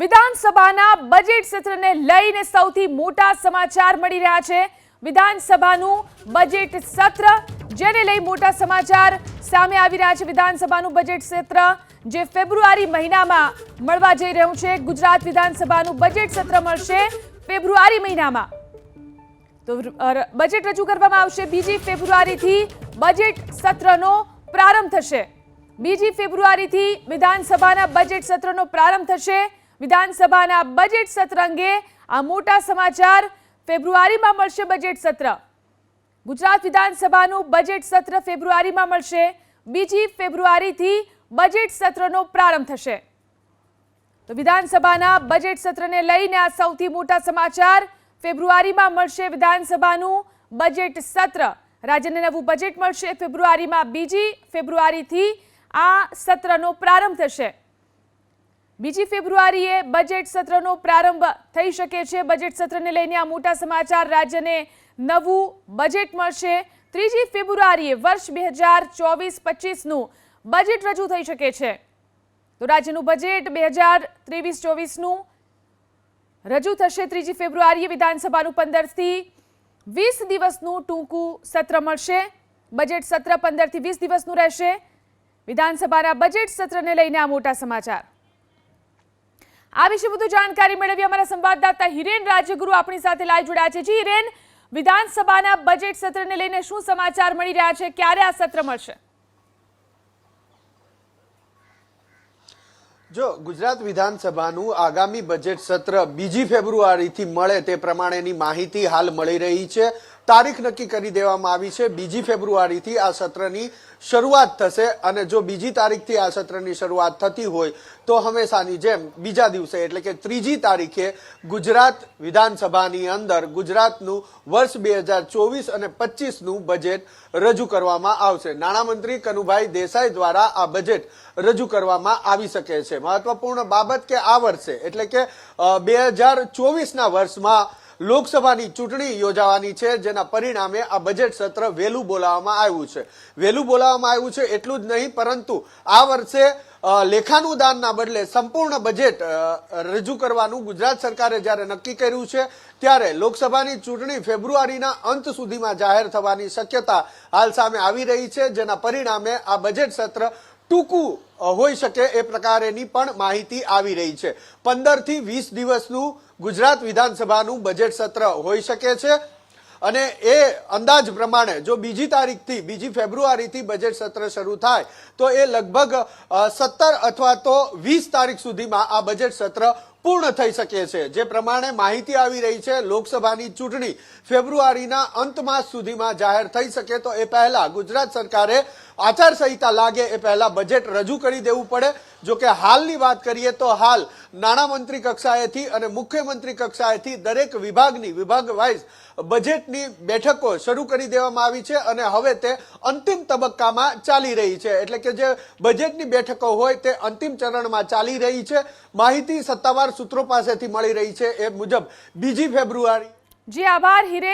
વિધાનસભાના બજેટ સત્રને લઈને સૌથી મોટા સમાચાર મળી રહ્યા છે. વિધાનસભાનું બજેટ સત્ર, જેને લઈ મોટા સમાચાર સામે આવી રહ્યા છે. વિધાનસભાનું બજેટ સત્ર જે ફેબ્રુઆરી મહિનામાં મળવા જઈ રહ્યું છે. ગુજરાત વિધાનસભાનું બજેટ સત્ર મળશે ફેબ્રુઆરી મહિનામાં. તો બજેટ રજૂ કરવામાં આવશે. બીજી ફેબ્રુઆરીથી બજેટ સત્રનો પ્રારંભ થશે. બીજી ફેબ્રુઆરીથી વિધાનસભાના બજેટ સત્રનો પ્રારંભ થશે. વિધાનસભાના બજેટ સત્ર અંગે આ મોટા સમાચાર ફેબ્રુઆરીમાં મળશે બજેટ સત્ર. ગુજરાત વિધાનસભાનું બજેટ સત્ર ફેબ્રુઆરીમાં મળશે. બીજી ફેબ્રુઆરીથી બજેટ સત્રનો પ્રારંભ થશે. તો વિધાનસભાના બજેટ સત્રને લઈને આ સૌથી મોટા સમાચાર ફેબ્રુઆરીમાં મળશે વિધાનસભાનું બજેટ સત્ર. રાજ્યને નવું બજેટ મળશે ફેબ્રુઆરીમાં બીજી ફેબ્રુઆરીથી આ સત્રનો પ્રારંભ થશે. બીજી ફેબ્રુઆરીએ બજેટ સત્રનો પ્રારંભ થઈ શકે છે. બજેટ સત્રને લઈને આ મોટા સમાચાર રાજ્યને નવું બજેટ મળશે. ત્રીજી ફેબ્રુઆરીએ વર્ષ બે હજાર ચોવીસ પચીસનું બજેટ રજૂ થઈ શકે છે. તો રાજ્યનું બજેટ બે હજાર ત્રેવીસ ચોવીસનું રજૂ થશે ત્રીજી ફેબ્રુઆરીએ વિધાનસભાનું પંદરથી વીસ દિવસનું ટૂંકું સત્ર મળશે. બજેટ સત્ર પંદરથી વીસ દિવસનું રહેશે. વિધાનસભાના બજેટ સત્રને લઈને આ મોટા સમાચાર. આ વિશે વધુ જાણકારી મેળવી અમારા સંવાદદાતા હિરેન રાજ્યગુરુ આપણી સાથે લાઈવ જોડાયા છે. જી હિરેન, વિધાનસભાના બજેટ સત્રને લઈને શું સમાચાર મળી રહ્યા છે? ક્યારે આ સત્ર મળશે? જો ગુજરાત વિધાનસભાનું આગામી બજેટ સત્ર બીજી ફેબ્રુઆરીથી મળે તે પ્રમાણેની માહિતી હાલ મળી રહી છે. તારીખ નક્કી કરી દેવામાં આવી છે. બીજી ફેબ્રુઆરીથી આ સત્રની શરૂઆત થશે અને જો બીજી તારીખથી આ સત્રની શરૂઆત થતી હોય તો હંમેશાની જેમ બીજા દિવસે એટલે કે ત્રીજી તારીખે ગુજરાત વિધાનસભાની અંદર ગુજરાતનું વર્ષ બે હજાર ચોવીસ અને પચીસનું બજેટ રજૂ કરવામાં આવશે. નાણામંત્રી કનુભાઈ દેસાઈ દ્વારા આ બજેટ રજૂ કરવામાં આવી શકે છે. મહત્વપૂર્ણ બાબત કે આ વર્ષે એટલે કે બે હજાર ચોવીસના વર્ષમાં લોકસભાની ચૂંટણી યોજાવાની છે, જેના પરિણામે આ બજેટ સત્ર વહેલું બોલાવવામાં આવ્યું છે. વહેલું બોલાવવામાં આવ્યું છે એટલું જ નહીં, પરંતુ આ વર્ષે લેખાનુદાનના બદલે સંપૂર્ણ બજેટ રજૂ કરવાનું ગુજરાત સરકારે જ્યારે નક્કી કર્યું છે, ત્યારે લોકસભાની ચૂંટણી ફેબ્રુઆરીના અંત સુધીમાં જાહેર થવાની શક્યતા હાલ સામે આવી રહી છે, જેના પરિણામે આ બજેટ સત્ર ટૂંકું હોઈ શકે એ પ્રકારેની પણ માહિતી આવી રહી છે. પંદરથી વીસ દિવસનું ગુજરાત વિધાનસભાનું બજેટ સત્ર હોઈ શકે છે અને એ અંદાજ પ્રમાણે જો બીજી તારીખથી, બીજી ફેબ્રુઆરીથી બજેટ સત્ર શરૂ થાય, તો એ લગભગ સત્તર અથવા તો વીસ તારીખ સુધીમાં આ બજેટ સત્ર પૂર્ણ થઈ શકે છે. જે પ્રમાણે માહિતી આવી રહી છે, લોકસભાની ચૂંટણી ફેબ્રુઆરીના અંતમાસ સુધીમાં જાહેર થઈ શકે તો એ પહેલા ગુજરાત સરકારે આચારસંહિતા લાગે એ પહેલા બજેટ રજૂ કરી દેવું પડે. જો કે હાલની વાત કરીએ તો હાલ નાણામંત્રી કક્ષાએથી અને મુખ્યમંત્રી કક્ષાએથી દરેક વિભાગની, વિભાગ વાઇઝ બજેટની બેઠકો શરૂ કરી દેવામાં આવી છે અને હવે તે અંતિમ તબક્કામાં ચાલી રહી છે. એટલે કે જે બજેટની બેઠકો હોય તે અંતિમ ચરણમાં ચાલી રહી છે. માહિતી સત્તાવાર સૂત્રો પાસેથી મળી રહી છે એ મુજબ બીજી ફેબ્રુઆરી. જી આભાર હિરેન.